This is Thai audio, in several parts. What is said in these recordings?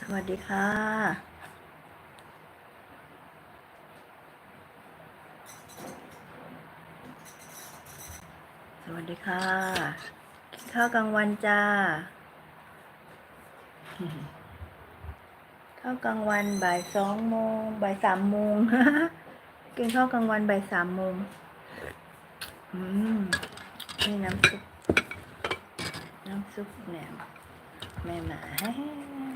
สวัสดีค่ะสวัสดีค่ะกินข้าวกลางวันจ้า ข้าวกลางวันบ่ายสองโมงบ่ายสามโมงกินข้าวกลางวันบ่ายสามโมงอืมนี่น้ำซุป น้ำซุปแหนมแม่หมา อืม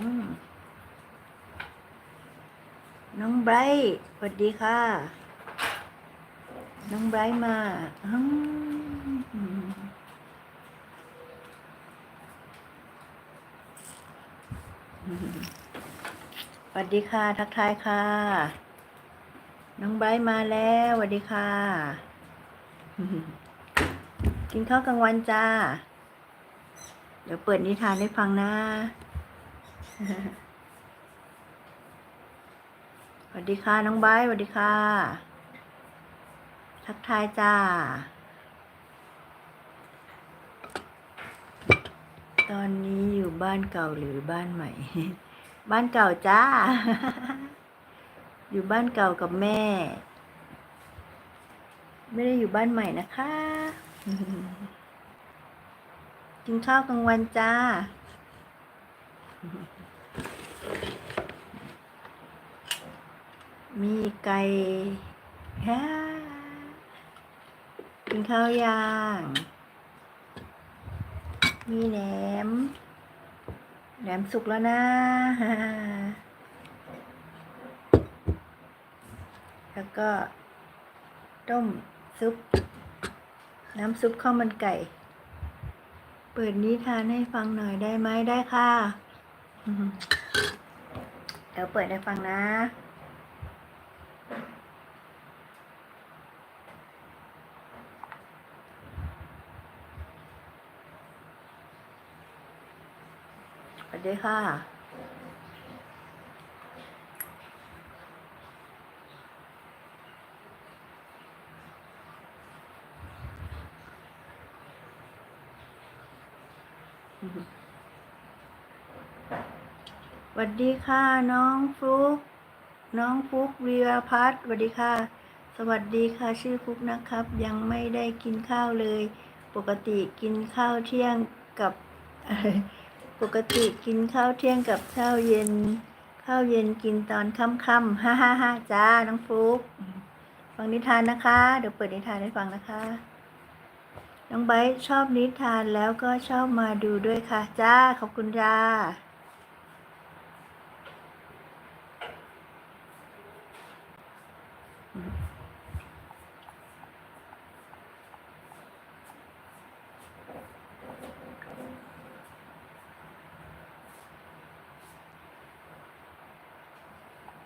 น้องไบรท์สวัสดีค่ะ น้องไบรท์มาสวัสดีค่ะ ทักทายค่ะ น้องไบรท์มาแล้วสวัสดีค่ะ กินข้าวกลางวันจ้า เดี๋ยวเปิดนิทานให้ฟังนะ สวัสดีค่ะ น้องไบสวัสดีค่ะ ทักทายจ้า ตอนนี้อยู่บ้านเก่าหรือบ้านใหม่ บ้านเก่าจ้า อยู่บ้านเก่ากับแม่ ไม่ได้อยู่บ้านใหม่นะคะ กินข้าวกลางวันจ้า มีไก่ฮ่ากินข้าวย่าง มีแหนม แหนมสุกแล้วนะ แล้วก็ ต้มซุป น้ำซุปข้าวมันไก่ เปิดนิทานให้ฟังหน่อยได้ไหมได้ค่ะ เดี๋ยวเปิดให้ฟังนะ สวัสดีค่ะ สวัสดีค่ะ น้องฟลุกน้องฟลุกวีรพัฒน์สวัสดีค่ะ สวัสดีค่ะ ชื่อฟลุกนะครับ ยังไม่ได้กินข้าวเลย ปกติกินข้าวเที่ยงกับ ปกติกินข้าวเที่ยงกับข้าวเย็น ข้าวเย็นกินตอนค่ำๆฮ่าฮ่าฮ่าจ้า น้องฟลุกฟังนิทานนะคะ เดี๋ยวเปิดนิทานให้ฟังนะคะ น้องไบชอบนิทานแล้วก็ชอบมาดูด้วยค่ะ จ้า ขอบคุณจ้า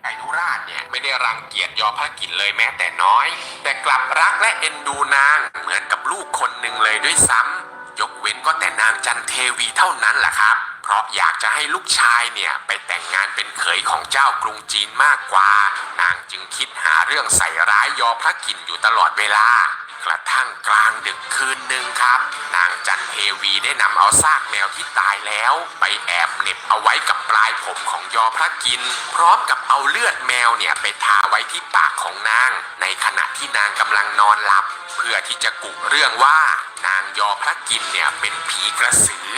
ไก่นุราชเนี่ยไม่ได้ รังเกียจยอพระกินเลยแม้แต่น้อย แต่กลับรักและเอ็นดูนางเหมือนกับลูกคนหนึ่งเลยด้วยซ้ำยกเว้นก็แต่นางจันเทวีเท่านั้นแหละครับ เพราะอยากจะให้ลูกชายเนี่ยไปแต่งงานเป็นเขยของเจ้ากรุงจีนมากกว่า นางจึงคิดหาเรื่องใส่ร้ายยอพระกินอยู่ตลอดเวลา กระทั่งกลางดึกคืนหนึ่งครับ นางจันเทวีได้นำเอาซากแมวที่ตายแล้ว ไปแอบเหน็บเอาไว้กับปลายผมของยอพระกิน พร้อมกับเอาเลือดแมวเนี่ยไปทาไว้ที่ปากของนาง ในขณะที่นางกำลังนอนหลับ เพื่อที่จะกุเรื่องว่านางยอพระกินเนี่ยเป็นผีกระสือ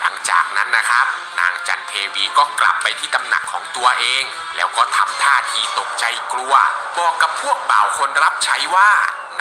หลังจากนั้นนะครับ นางจันเทวีก็กลับไปที่ตำหนักของตัวเอง แล้วก็ทำท่าทีตกใจกลัว บอกกับพวกบ่าวคนรับใช้ว่า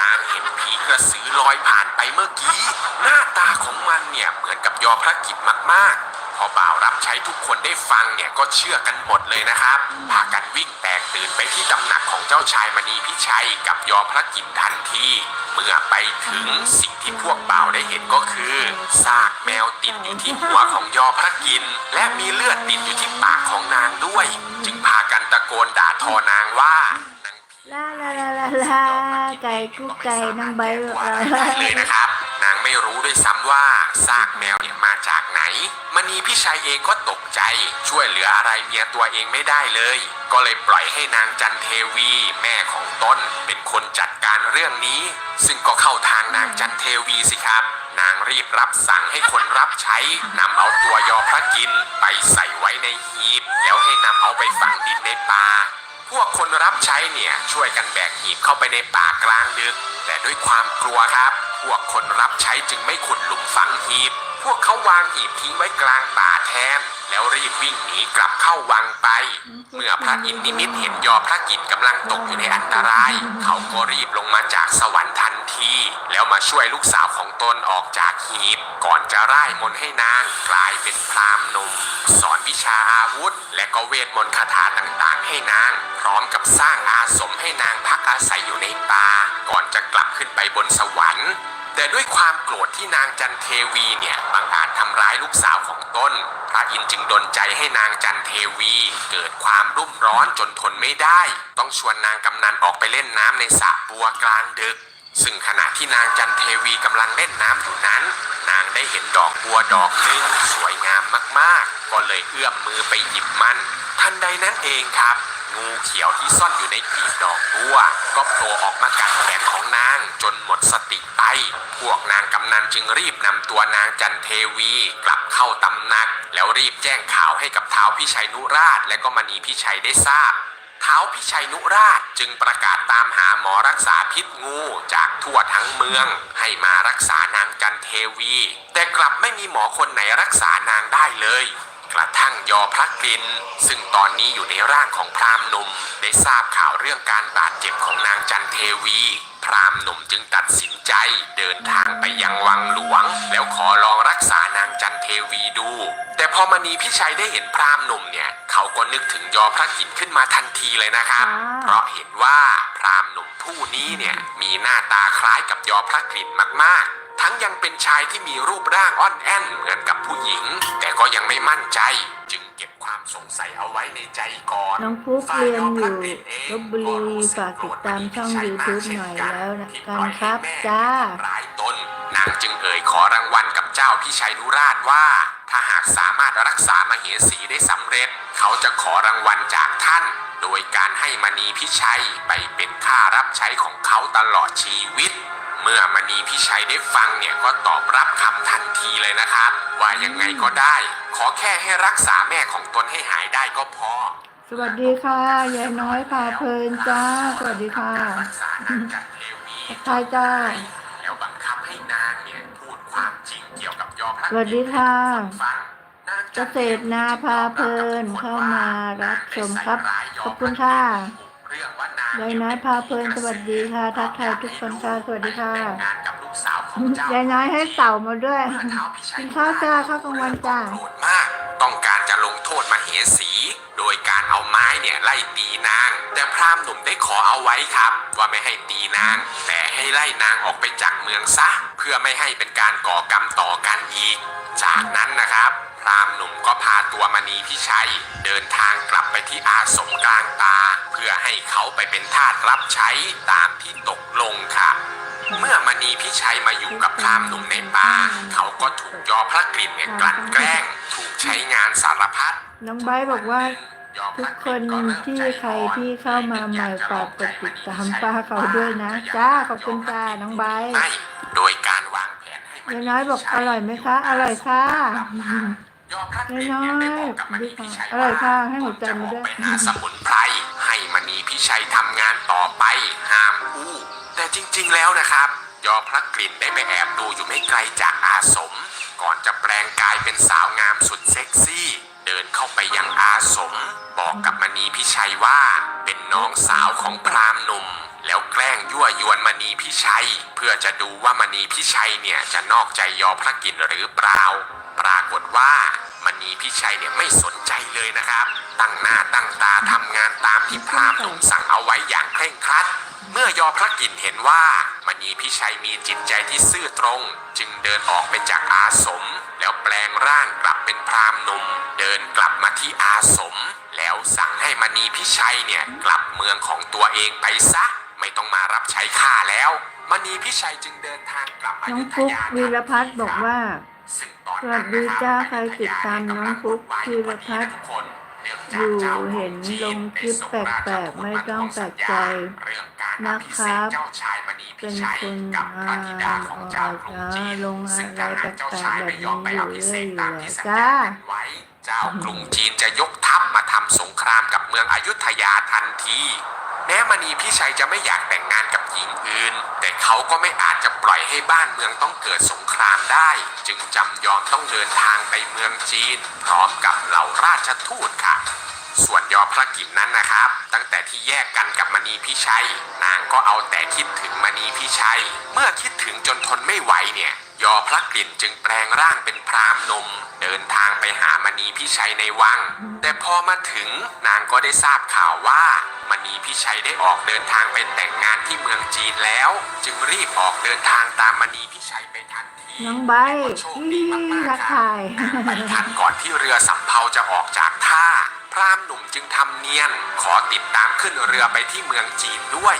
นางเห็นผีกระสือลอยผ่านไปเมื่อกี้ หน้าตาของมันเนี่ยเหมือนกับยอพระกิจมากๆ พอบ่าวรับใช้ทุกคนได้ฟังเนี่ยก็เชื่อกันหมดเลยนะครับ พากันวิ่งแตกตื่นไปที่ตำหนักของเจ้าชายมณีพิชัยกับยอพระกิจทันที เมื่อไปถึงสิ่งที่พวกบ่าวได้เห็นก็คือซากแมวติดอยู่ที่หัวของยอพระกิน และมีเลือดติดอยู่ที่ปากของนางด้วย จึงพากันตะโกนด่าทอนางว่า ลาลาลาลาลาไก่กุ๊กไก่น้องใบร์ทได้เลยนะครับ นางไม่รู้ด้วยซ้ำว่าซากแมวเนี่ยมาจากไหนมณีพี่ชัยเองก็ตกใจ ช่วยเหลืออะไรเมียตัวเองไม่ได้เลย ก็เลยปล่อยให้นางจันเทวี แม่ของตนเป็นคนจัดการเรื่องนี้ ซึ่งก็เข้าทางนางจันเทวีสิครับ นางรีบรับสั่งให้คนรับใช้นำเอาตัวยอพระกินไปใส่ไว้ในหีบ แล้วให้นำเอาไปฝังดินในป่า พวกคนรับใช้เนี่ยช่วยกันแบกหีบเข้าไปในป่ากลางดึก แต่ด้วยความกลัวครับ พวกคนรับใช้จึงไม่ขุดหลุมฝังหีบ พวกเขาวางหีบทิ้งไว้กลางป่าแทน แล้วรีบวิ่งหนีกลับเข้าวังไป เมื่อพระอินทร์นิมิตเห็นยอพระกิจกำลังตกอยู่ในอันตราย เขาก็รีบลงมาจากสวรรค์ทันที แล้วมาช่วยลูกสาวของตนออกจากหีบ ก่อนจะร่ายมนต์ให้นางกลายเป็นพรามหนุ่มสอนวิชาอาวุธ และก็เวทมนต์คาถาต่างๆ ให้นาง พร้อมกับสร้างอาสมให้นางพักอาศัยอยู่ในป่าก่อนจะกลับขึ้นไปบนสวรรค์ แต่ด้วยความโกรธที่นางจันเทวีเนี่ยบังอาจทำร้ายลูกสาวของตนพระอินทร์จึงดลใจให้นางจันเทวี เกิดความรุ่มร้อนจนทนไม่ได้ ต้องชวนนางกำนันออกไปเล่นน้ำในสระบัวกลางดึก ซึ่งขณะที่นางจันเทวีกำลังเล่นน้ำอยู่นั้น นางได้เห็นดอกบัวดอกหนึ่งสวยงามมากๆ ก็เลยเอื้อมมือไปหยิบมัน ทันใดนั้นเองครับงูเขียวที่ซ่อนอยู่ในกลีบดอกบัว ก็โผล่ออกมากัดแขนของนางจนหมดส ติไป พวกนางกำนันจึงรีบนำตัวนางจันเทวีกลับเข้าตำหนัก แล้วรีบแจ้งข่าวให้กับเท้าพิชัยนุราชและก็มณีพิชัยได้ทราบท้าพิชัยนุราชจึงประกาศตามหาหมอรักษาพิษงูจากทั่วทั้งเมือง ให้มารักษานางจันเทวี แต่กลับไม่มีหมอคนไหนรักษานางได้เลย กระทั่งยอพระกลิน ซึ่งตอนนี้อยู่ในร่างของพราหมณ์หนุ่มได้ทราบข่าวเรื่องการบาดเจ็บของนางจันเทวี พราหมณ์หนุ่มจึงตัดสินใจเดินทางไปยังวังหลวง แล้วขอลองรักษานางจันเทวีดู แต่พอมณีพิชัยได้เห็นพราหมณ์หนุ่มเนี่ยเขาก็นึกถึงยอพระกินขึ้นมาทันทีเลยนะครับอ่าเพราะเห็นว่าพราหมณ์หนุ่มผู้นี้เนี่ยมีหน้าตาคล้ายกับยอพระกลิ่นมากๆ ทั้งยังเป็นชายที่มีรูปร่างอ่อนแอนเหมือนกับผู้หญิง แต่ก็ยังไม่มั่นใจ จึงเก็บความสงสัยเอาไว้ในใจก่อนน้องฟุกเรียนอยู่ลบบุรีฝากติดตามช่อง YouTube หน่อยแล้วนะกันครับจ้าร้ายตนนางจึงเอ่ยขอรางวัลกับเจ้าพิชัยนุราชว่า ถ้าหากสามารถรักษามเหสีได้สำเร็จ เขาจะขอรางวัลจากท่าน โดยการให้มณีพิชัยไปเป็นค่ารับใช้ของเขาตลอดชีวิต เมื่อมณีพิชัยได้ฟังเนี่ยก็ตอบรับคำทันทีเลยนะครับ ว่ายังไงก็ได้ ขอแค่ให้รักษาแม่ของตนให้หายได้ก็พอ สวัสดีค่ะยายน้อยพาเพลินจ้า สวัสดีค่ะรักษานางจันเทวีใช่จ้าแล้วบังคับให้นางเนี่ยพูดความจริงเกี่ยวกับยอพระสวัสดีค่ะฟังนางเกจันษตรนาพาเพลินเข้ามารับชมครับ ขอบคุณค่ะ ยายน้อยพาเพลินสวัสดีค่ะ ทักทายทุกคนค่ะสวัสดีค่ะแต่งงานกับลูกสาวของเจ้ายายน้อยให้เต่ามาด้วยเมื่อท้าวพิชัยกินข้าวจ้าข้าวกลางวันจ้าโกรธมาก ต้องการจะลงโทษมเหสี โดยการเอาไม้เนี่ยไล่ตีนาง แต่พราหมณ์หนุ่มได้ขอเอาไว้ครับ ว่าไม่ให้ตีนาง แต่ให้ไล่นางออกไปจากเมืองซะ เพื่อไม่ให้เป็นการก่อกรรมต่อกันอีก จากนั้นนะครับ พราหมณ์หนุ่มก็พาตัวมณีพิชัย เดินทางกลับไปที่อาสมกลางตา เพื่อให้เขาไปเป็นทาสรับใช้ตามที่ตกลงค่ะ เมื่อมณีพิชัยมาอยู่กับพราหมณ์หนุ่มในป่า เขาก็ถูกยอพระกลิ่นเนี่ยกลั่นแกล้ง ถูกใช้งานสารพัดน้องไบร์ทบอกว่าทุกคนที่ใครที่เข้ามาใหม่ฝากกดติดตามป้าเขาด้วยนะ จ้าขอบคุณจ้าน้องไบร์ทไม่โดยการวางแผนให้ม ยายน้อยบอกอร่อยไหมคะ อร่อยค่ะยายน้อยยได้บอกกับมณีพิชัยอร่อยค่ะ ให้หัวใจมาด้วยจะออกไปหาสมุนไพรให้มณีพิชัยทำงานต่อไป ห้ามอู้แต่จริง ๆ แล้วนะครับยอพระกลิ่นได้ไปแอบดูอยู่ไม่ไกลจากอาสม ก่อนจะแปลงกายเป็นสาวงามสุดเซ็กซี่ เดินเข้าไปยังอาสม บอกกับมณีพิชัยว่าเป็นน้องสาวของพราหมณ์หนุ่ม แล้วแกล้งยั่วยวนมณีพิชัย เพื่อจะดูว่ามณีพิชัยเนี่ยจะนอกใจยอพระกินหรือเปล่า ปรากฏว่ามณีพิชัยเนี่ยไม่สนใจเลยนะครับ ตั้งหน้าตั้งตาทำงานตามที่พราหมณ์หนุ่มสั่งเอาไว้อย่างเคร่งครัดเมื่อยอพระกินเห็นว่ามณีพิชัยมีจิตใจที่ซื่อตรง จึงเดินออกไปจากอาสม แล้วแปลงร่างกลับเป็นพราหมณ์หนุ่ม เดินกลับมาที่อาสม แล้วสั่งให้มณีพิชัยเนี่ยกลับเมืองของตัวเองไปซะ ไม่ต้องมารับใช้ข้าแล้วมณีพิชัยจึงเดินทางกลับอน้องยุธฟุกยาวีรพัฒน์บอกว่า ซึ่งตอนสวันั้สนดีนะครับจ้าใครติดตามน้องฟุ๊กธีรพัฒน์ อยู่เห็นลงคลิปแปลกๆไม่ต้องแปลกใจนะครับเป็นคนอ่านออกอ่าลงอะไรแปลกๆแบบนี้อยู่เรื่อยอยู่แล้วจ้า เจ้ากรุงจีนจะยกทัพมาทำสงครามกับเมืองอยุธยาทันทีแม้มณีพี่ชัยจะไม่อยากแต่งงานกับหญิงอื่น แต่เขาก็ไม่อาจจะปล่อยให้บ้านเมืองต้องเกิดสงครามได้ จึงจำยอมต้องเดินทางไปเมืองจีน พร้อมกับเหล่าราชทูตค่ะ ส่วนยอพระกิจนั้นนะครับ ตั้งแต่ที่แยกกันกับมณีพี่ชัย นางก็เอาแต่คิดถึงมณีพี่ชัย เมื่อคิดถึงจนทนไม่ไหวเนี่ย ยอพระกลิ่นจึงแปลงร่างเป็นพรามหนม เดินทางไปหามณีพี่ชัยในวัง แต่พอมาถึงนางก็ได้ทราบข่าวว่ามณีพี่ชัยได้ออกเดินทางไปแต่งงานที่เมืองจีนแล้ว จึงรีบออกเดินทางตามมณีพี่ชัยไปทันทีน้องใบแต่ก็โชคดีมากรัๆกครับทายไม่ทันก่อนที่เรือสำเภาจะออกจากท่าพราหมณ์หนุ่มจึงทำเนียนขอติดตามขึ้นเรือไปที่เมืองจีนด้วย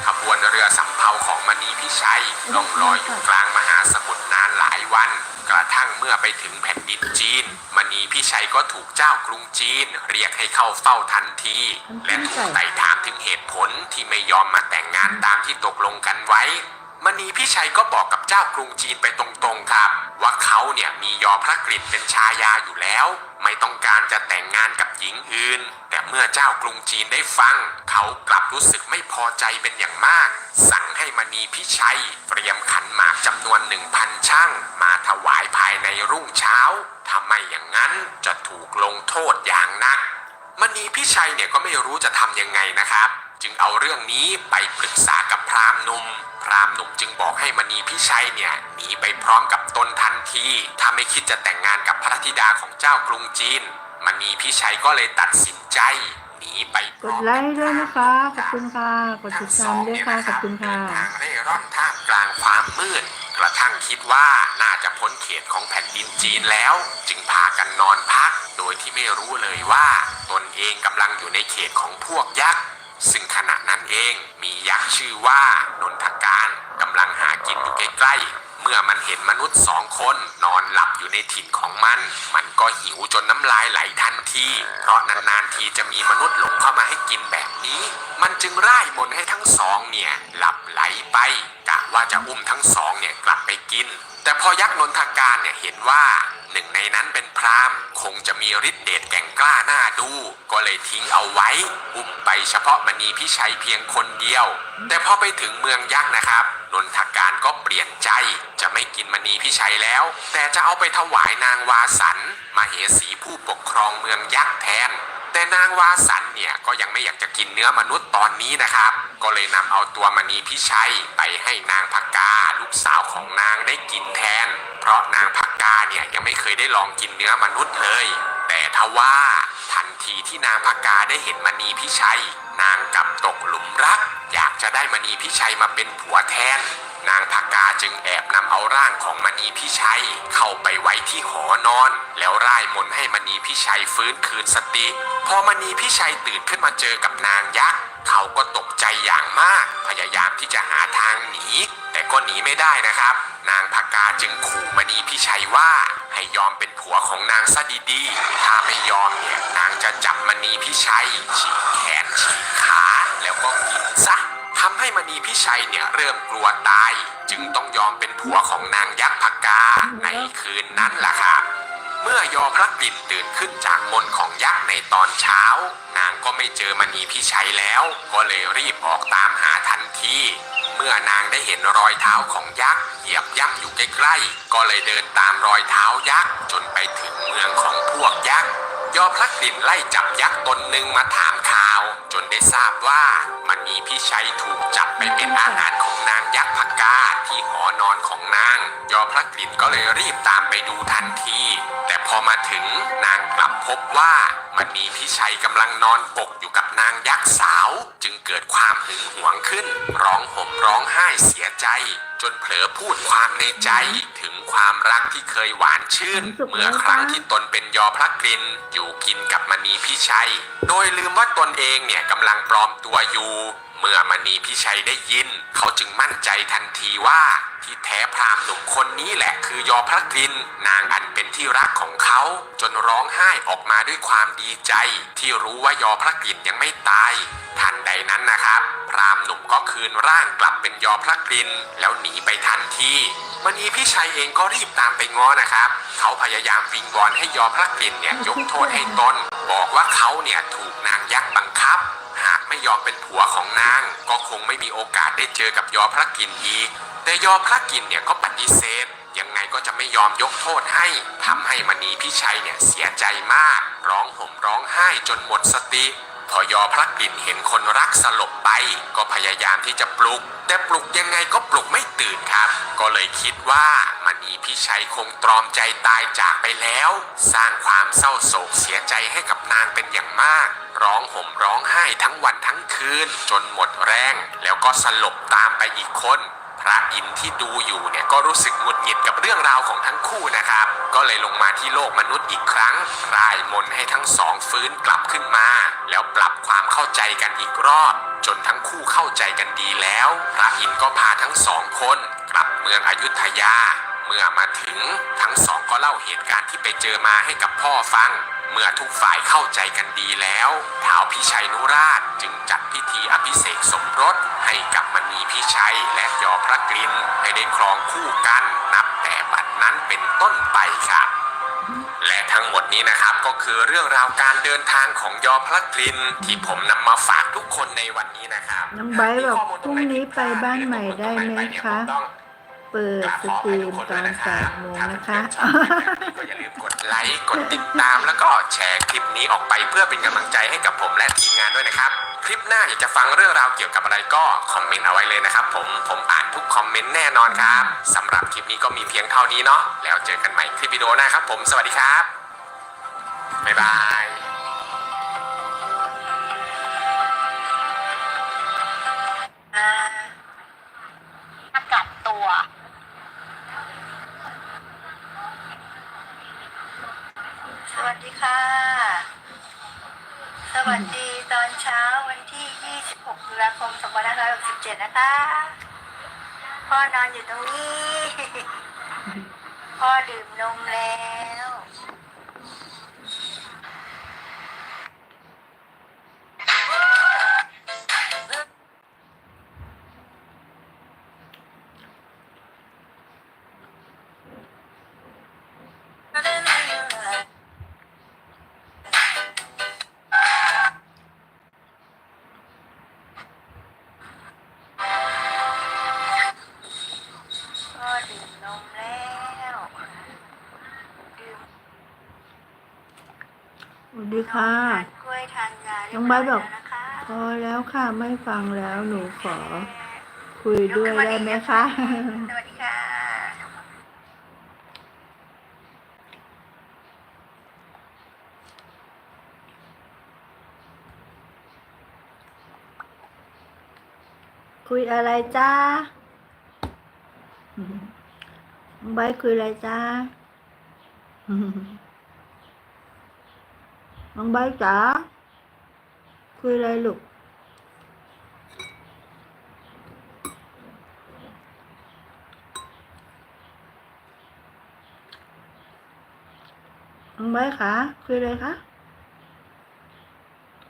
ข บวนเรือสำเภาของมณีพิชัยล่องลอยอยู่กลางมหาสมุทรนานหลายวัน กระทั่งเมื่อไปถึงแผ่นดินจีน มณีพิชัยก็ถูกเจ้ากรุงจีน เรียกให้เข้าเฝ้าทันที และถูกไต่ถามถึงเหตุผลที่ไม่ยอมมาแต่งงานตามที่ตกลงกันไว้ มณีพิชัยก็บอกกับเจ้ากรุงจีนไปตรงๆครับ ว่าเขาเนี่ยมียอพระกฤษเป็นชายาอยู่แล้ว ไม่ต้องการจะแต่งงานกับหญิงอื่น แต่เมื่อเจ้ากรุงจีนได้ฟัง เขากลับรู้สึกไม่พอใจเป็นอย่างมาก สั่งให้มณีพิชัย เตรียมขันหมากจำนวนหนึ่งพันช่างมาถวายภายในรุ่งเช้าถ้าไม่อย่างนั้นจะถูกลงโทษอย่างหนักมณีพิชัยเนี่ยก็ไม่รู้จะทำยังไงนะครับ จึงเอาเรื่องนี้ไปปรึกษากับพราหมณ์หนุ่ม พราหมณ์หนุ่มจึงบอกให้มณีพิชัยเนี่ยหนีไปพร้อมกับตนทันที ถ้าไม่คิดจะแต่งงานกับพระธิดาของเจ้ากรุงจีนมณีพิชัยก็เลยตัดสินใจหนีไปพกร้อดมไลค์ด้วยนะคะ ขอบคุณค่ะ กดติดตามด้วยค่ะ ขอบคุณค่ะเดินทางเร่ร่อนท่ามกลางความมืด กระทั่งคิดว่าน่าจะพ้นเขตของแผ่นดินจีนแล้ว จึงพากันนอนพัก โดยที่ไม่รู้เลยว่า ตนเองกำลังอยู่ในเขตของพวกยักษ์ ซึ่งขณะนั้นเองมียักษ์ชื่อว่านนทการกำลังหากินอยู่ใกล้ๆ เมื่อมันเห็นมนุษย์สองคนนอนหลับอยู่ในถิ่นของมัน มันก็หิวจนน้ำลายไหลทันที เพราะนานๆทีจะมีมนุษย์หลงเข้ามาให้กินแบบนี้ มันจึงร่ายมนให้ทั้งสองเนี่ยหลับไหลไปกะว่าจะอุ้มทั้งสองเนี่ยกลับไปกิน แต่พอยักษ์นนทการเนี่ยเห็นว่าหนึ่งในนั้นเป็นพรามคงจะมีฤทธิ์เดชแก่งกล้าหน้าดู ก็เลยทิ้งเอาไว้ อุ้มไปเฉพาะมณีพิชัยเพียงคนเดียว แต่พอไปถึงเมืองยักษ์นะครับ นนทการก็เปลี่ยนใจ จะไม่กินมณีพิชัยแล้ว แต่จะเอาไปถวายนางวาสันมาเหสีผู้ปกครองเมืองยักษ์แทน แต่นางวาสันเนี่ยก็ยังไม่อยากจะกินเนื้อมนุษย์ตอนนี้นะครับ ก็เลยนำเอาตัวมณีพิชัยไปให้นางพักกาลูกสาวของนางได้กินแทน เพราะนางพักกาเนี่ยยังไม่เคยได้ลองกินเนื้อมนุษย์เลย แต่ทว่าทันทีที่นางพักกาได้เห็นมณีพิชัย นางกลับตกหลุมรัก อยากจะได้มณีพิชัยมาเป็นผัวแทน นางพักกาจึงแอบนำเอาร่างของมณีพิชัย เข้าไปไว้ที่หอนอน แล้วร่ายมนให้มณีพิชัยฟื้นคืนสติ พอมณีพิชัยตื่นขึ้นมาเจอกับนางยักษ์เขาก็ตกใจอย่างมาก พยายามที่จะหาทางหนี แต่ก็หนีไม่ได้นะครับ นางพักกาจึงขู่มณีพิชัยว่า ให้ยอมเป็นผัวของนางซะดีๆ ถ้าไม่ยอมเนี่ยนางจะจับมณีพิชัยฉีกแขนฉีกขาแล้วก็กินซะ ทำให้มณีพิชัยเนี่ยเริ่มกลัวตาย จึงต้องยอมเป็นผัวของนางยักษ์พักกาในคืนนั้นล่ะครับเมื่อยอพระกลิ่นตื่นขึ้นจากมนต์ของยักษ์ในตอนเช้า นางก็ไม่เจอมณีพิชัยแล้ว ก็เลยรีบออกตามหาทันทีเมื่อนางได้เห็นรอยเท้าของยักษ์เหยียบย่ำอยู่ใกล้ๆก็เลยเดินตามรอยเท้ายักษ์จนไปถึงเมืองของพวกยักษ์ยอพระกลิ่นไล่จับยักษ์ตนหนึ่งมาถามข่าว จนได้ทราบว่ามันมีพี่ชัยถูกจับไปเป็นอาหารของนางยักษ์ผัก กาที่หอนอนของนางยอพระกลินก็เลยรีบตามไปดูทันที แต่พอมาถึงนางกลับพบว่ามณีพิชัยกำลังนอนปกอยู่กับนางยักษ์สาว จึงเกิดความหึงหวงขึ้น ร้องห่มร้องไห้เสียใจ จนเผลอพูดความในใจถึงความรักที่เคยหวานชื่น เมื่อครั้งที่ตนเป็นยอพระกลินอยู่กินกับมณีพิชัย โดยลืมว่าตนเองเนี่ยกำลังปลอมตัวอยู่ เมื่อมณีพิชัยได้ยิน เขาจึงมั่นใจทันทีว่าที่แท้พรามหนุ่มคนนี้แหละคือยอพระกลินนางอันเป็นที่รักของเขา จนร้องไห้ออกมาด้วยความดีใจ ที่รู้ว่ายอพระกลินยังไม่ตาย ทันใดนั้นนะครับ พรามหนุ่มก็คืนร่างกลับเป็นยอพระกลินแล้วหนีไปทันทีมณีพิชัยเองก็รีบตามไปง้อนะครับ เขาพยายามวิงวอนให้ยอพระกลินเนี่ยยกโทษให้ตน บอกว่าเขาเนี่ยถูกนางยักษ์บังคับ ไม่ยอมเป็นผัวของนาง ก็คงไม่มีโอกาสได้เจอกับยอพระกินอีก แต่ยอพระกินเนี่ยก็ปฏิเสธ ยังไงก็จะไม่ยอมยกโทษให้ทำให้มณีพิชัยเนี่ยเสียใจมาก ร้องห่มร้องไห้จนหมดสติ พอยอพระกลิ่นเห็นคนรักสลบไป ก็พยายามที่จะปลุก แต่ปลุกยังไงก็ปลุกไม่ตื่นครับ ก็เลยคิดว่ามณีพิชัยคงตรอมใจตายจากไปแล้ว สร้างความเศร้าโศกเสียใจให้กับนางเป็นอย่างมาก ร้องห่มร้องไห้ทั้งวันทั้งคืน จนหมดแรง แล้วก็สลบตามไปอีกคน พระอินทร์ที่ดูอยู่เนี่ยก็รู้สึกหงุดหงิดกับเรื่องราวของทั้งคู่นะครับ ก็เลยลงมาที่โลกมนุษย์อีกครั้งร่ายมนให้ทั้งสองฟื้นกลับขึ้นมา แล้วปรับความเข้าใจกันอีกรอบ จนทั้งคู่เข้าใจกันดีแล้ว พระอินทร์ก็พาทั้งสองคน กลับเมืองอยุธยา เมื่อมาถึงทั้งสองก็เล่าเหตุการณ์ที่ไปเจอมาให้กับพ่อฟัง เมื่อทุกฝ่ายเข้าใจกันดีแล้วท้าวพิชัยนุราชจึงจัด พิธีอภิเษกสมรสให้กับมณีพิชัยและยอพระกลินให้ได้ครองคู่กันนับแต่บัดนั้นเป็นต้นไปครับและทั้งหมดนี้นะครับก็คือเรื่องราวการเดินทางของยอพระกลินที่ผมนำมาฝากทุกคนในวันนี้นะครับน้องไบร์ทบอกพรุ่งนี้ไปบ้านใหม่ได้ไหมคะ เปิดสตรีมตอนแปดโมงนะคะก็อย่าลืมกดไลค์กดติดตามแล้วก็แชร์คลิปนี้ออกไปเพื่อเป็นกำลังใจให้กับผมและทีมงานด้วยนะครับ คลิปหน้าอยากจะฟังเรื่องราวเกี่ยวกับอะไรก็คอมเมนต์เอาไว้เลยนะครับผมผมอ่านทุกคอมเมนต์แน่นอนครับสำหรับคลิปนี้ก็มีเพียงเท่านี้เนาะแล้วเจอกันใหม่คลิปวิดีโอหน้าครับผมสวัสดีครับบ๊ายบายมากัดตัว ส วัสดีค่ะ สวัสดีตอนเช้าวันที่ 26ตุลาคม2567 นะคะ พ่อนอนอยู่ตรงนี้ พ่อดื่มนมแล้ว ดีค่ะทานกล้วยทานยาเรียน้องไบร์ทบอกแล้วนะคะพอแล้วค่ะไม่ฟังแล้วหนูขอ คุยด้วยได้ไหมคะสวัสดีค่ะคุยอะไรจ้าน้องไบร์ทคุยอะไรจ้า น้องไบจ๋าคุยอะไรลูกน้องไบคะคุยอะไรคะ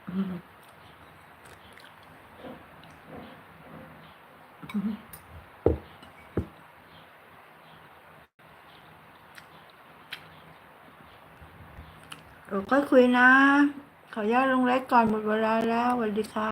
อืม เราค่อยคุยนะ ขออนุญาตลงไลฟ์ก่อนหมดเวลาแล้วสวัสดีค่ะ